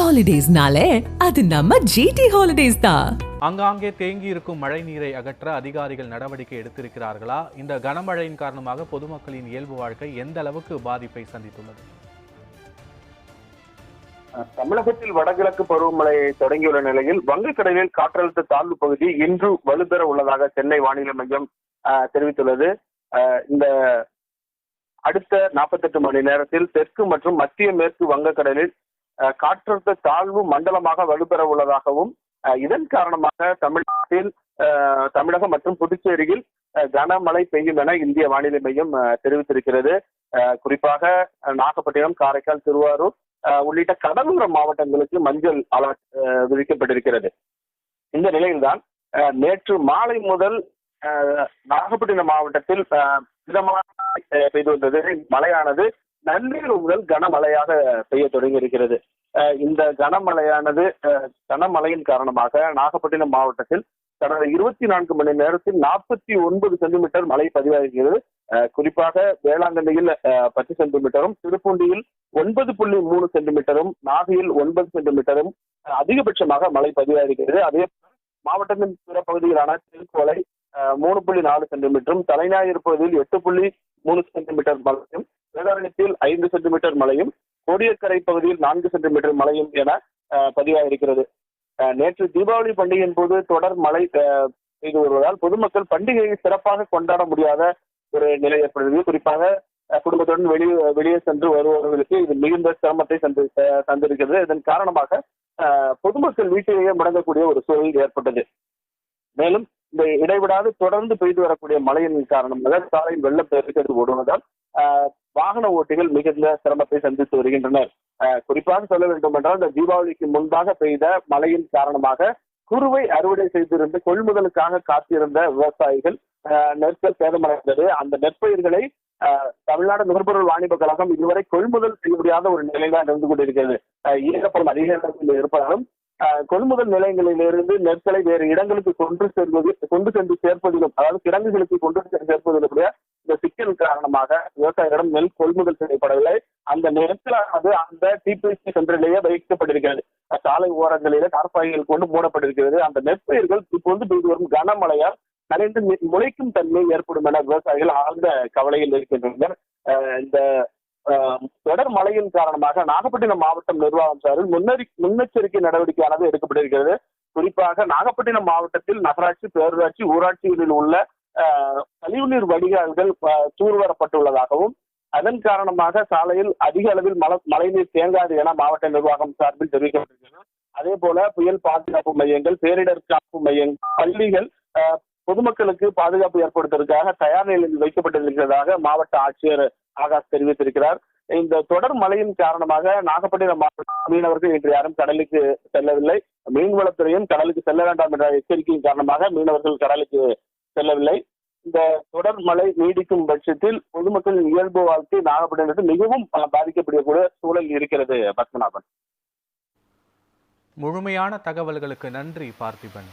ஹாலிடேஸ்னாலே அது நம்ம ஜிடி ஹாலிடேஸ் தான் ஆங்காங்கே தேங்கி இருக்கும் மழை நீரை அகற்ற அதிகாரிகள் நடவடிக்கை எடுத்திருக்கிறார்களா? இந்த கனமழையின் காரணமாக பொதுமக்களின் இயல்பு வாழ்க்கை எந்த அளவுக்கு பாதிப்பை சந்தித்துள்ளது? தமிழகத்தில் வடகிழக்கு பருவமழை தொடங்கியுள்ள நிலையில் வங்கக்கடலில் காற்றழுத்த தாழ்வு பகுதி இன்று வலுப்பெற உள்ளதாக சென்னை வானிலை மையம் ஆஹ், தெரிவித்துள்ளது. ஆஹ், இந்த அடுத்த 48 மணி நேரத்தில் தெற்கு மற்றும் மத்திய மேற்கு வங்கக்கடலில் காற்றழுத்த தாழ்வு மண்டலமாக வலுப்பெற உள்ளதாகவும் இதன் காரணமாக தமிழ்நாட்டில் தமிழகம் மற்றும் புதுச்சேரியில் கனமழை பெய்யும் என இந்திய வானிலை மையம் தெரிவித்திருக்கிறது. குறிப்பாக நாகப்பட்டினம் காரைக்கால் திருவாரூர் உள்ளிட்ட கடலோர மாவட்டங்களுக்கு மஞ்சள் அலர்ட் விதிக்கப்பட்டிருக்கிறது. இந்த நிலையில்தான் நேற்று மாலை முதல் நாகப்பட்டினம் மாவட்டத்தில் மிதமான பெய்து வந்தது. மழையானது நள்ளிரவு முதல் கனமழையாக பெய்ய தொடங்கி இருக்கிறது இந்த கனமழையானது கனமழையின் காரணமாக நாகப்பட்டினம் மாவட்டத்தில் கடந்த இருபத்தி நான்கு மணி நேரத்தில் நாற்பத்தி ஒன்பது சென்டிமீட்டர் மழை பதிவாகிறது குறிப்பாக வேளாங்கண்ணியில் பத்து சென்டிமீட்டரும் திருப்பூண்டியில் ஒன்பது புள்ளி மூணு சென்டிமீட்டரும் நாகையில் ஒன்பது சென்டிமீட்டரும் அதிகபட்சமாக மழை பதிவாகிறது அதே மாவட்டத்தின் பிற பகுதிகளான திருக்கோலை மூணு புள்ளி நாலு சென்டிமீட்டரும் தலைஞாயிறு பகுதியில் எட்டு புள்ளி மூணு சென்டிமீட்டர் மழையும் வேதாரண்யத்தில் ஐந்து சென்டிமீட்டர் மழையும் கோடியக்கரை பகுதியில் நான்கு சென்டிமீட்டர் மழையும் என அஹ், பதிவாயிருக்கிறது. அஹ், நேற்று தீபாவளி பண்டிகையின் போது தொடர் மழை அஹ், பெய்து வருவதால் பொதுமக்கள் பண்டிகையை சிறப்பாக கொண்டாட முடியாத ஒரு நிலை ஏற்படுகிறது. குறிப்பாக குடும்பத்துடன் வெளியே வெளியே சென்று வருபவர்களுக்கு இது மிகுந்த சிரமத்தை சந்தி தந்திருக்கிறது. இதன் காரணமாக பொதுமக்கள் வீட்டிலேயே முடங்கக்கூடிய ஒரு சூழல் ஏற்பட்டது. மேலும் இந்த இடைவிடாது தொடர்ந்து பெய்து வரக்கூடிய மழையின் காரணமாக சாலையில் வெள்ளம் ஓடுவதால் வாகன ஓட்டிகள் மிகுந்த சிரமத்தை சந்தித்து வருகின்றனர். குறிப்பாக சொல்ல வேண்டும் என்றால் இந்த தீபாவளிக்கு முன்பாக பெய்த மழையின் காரணமாக குறுவை அறுவடை செய்திருந்து கொள்முதலுக்காக காத்திருந்த விவசாயிகள் நெற்கள் சேதமடைந்தது. அந்த நெற்பயிர்களை தமிழ்நாடு நுகர்பொருள் வாணிப கழகம் இதுவரை கொள்முதல் செய்ய முடியாத ஒரு நிலைதான் இருந்து கொண்டிருக்கிறது. அஹ், ஈரப்பதம் அதிக இடத்தில் இருப்பதாலும் கொள்முதல் நிலையங்களிலிருந்து நெற்களை வேறு இடங்களுக்கு கொண்டு செல்வது கொண்டு சென்று சேர்ப்பதிலும் அதாவது கிடங்குகளுக்கு கொண்டு சென்று இந்த சிக்கல் காரணமாக விவசாயிகளிடம் நெல் கொள்முதல் செய்யப்படவில்லை. அந்த நெற்களானது அந்த டிபிசி சென்டரிலேயே வைக்கப்பட்டிருக்கிறது. சாலை ஓரங்களிலே தார்பாய்கள் கொண்டு மூடப்பட்டிருக்கிறது. அந்த நெற்பயிர்கள் இப்போது பெய்து வரும் கனமழையால் நனைந்து முளைக்கும் தன்மை ஏற்படும் என விவசாயிகள் ஆழ்ந்த கவலையில் இருக்கின்றனர். அஹ் இந்த தொடர் மழையின் காரணமாக நாகப்பட்டினம் மாவட்டம் நிர்வாகம் சார்பில் முன்னெச்சரிக்கை நடவடிக்கையானது எடுக்கப்பட்டிருக்கிறது. குறிப்பாக நாகப்பட்டினம் மாவட்டத்தில் நகராட்சி பேரூராட்சி ஊராட்சிகளில் உள்ள அஹ், கழிவுநீர் வடிகால்கள் அஹ், அதன் காரணமாக சாலையில் அதிக அளவில் மழை மழைநீர் தேங்காது என மாவட்ட நிர்வாகம் சார்பில் தெரிவிக்கப்பட்டிருக்கிறது. அதே போல புயல் பாதுகாப்பு மையங்கள் பேரிடர் காப்பு மையங்கள் பள்ளிகள் பொதுமக்களுக்கு பாதுகாப்பு ஏற்படுத்துவதற்காக தயார் நிலையில் வைக்கப்பட்டிருக்கிறதாக மாவட்ட ஆட்சியர் ஆகாஷ் தெரிவித்திருக்கிறார். இந்த தொடர் மழையின் காரணமாக நாகப்பட்டினம் மாவட்ட மீனவர்கள் இன்று யாரும் கடலுக்கு செல்லவில்லை. மீன்வளத்துறையும் கடலுக்கு செல்ல வேண்டாம் என்ற எச்சரிக்கையின் காரணமாக மீனவர்கள் கடலுக்கு செல்லவில்லை. இந்த தொடர் மழை நீடிக்கும் பட்சத்தில் பொதுமக்களின் இயல்பு வாழ்க்கை நாகப்பட்டினத்தில் மிகவும் பாதிக்கப்படக்கூடிய சூழல் இருக்கிறது பத்மநாபன். முழுமையான தகவல்களுக்கு நன்றி பார்த்திபன்.